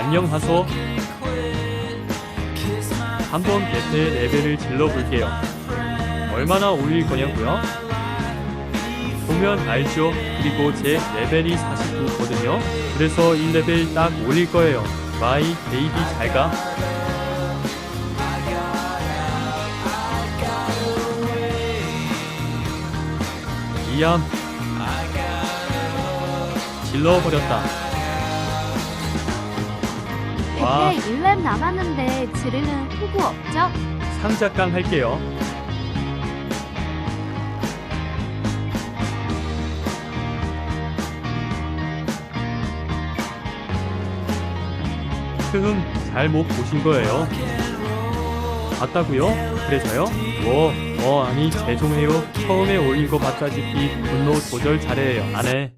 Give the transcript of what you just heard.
안녕하소. 한번 배트의 레벨을 질러볼게요. 얼마나 올릴 거냐고요? 보면 알죠. 그리고 제 레벨이 49거든요. 그래서 1레벨 딱 올릴 거예요. 마이 베이비 잘가. 이암 질러버렸다. 와. 백대 1렙 남았는데 지르는 후구 없죠? 상작강 할게요. 흐흠, 잘 못 보신 거예요. 봤다고요? 그래서요? 뭐, 어, 아니, 죄송해요. 처음에 올린 거 봤다시피 분노 조절 잘해요. 안 해.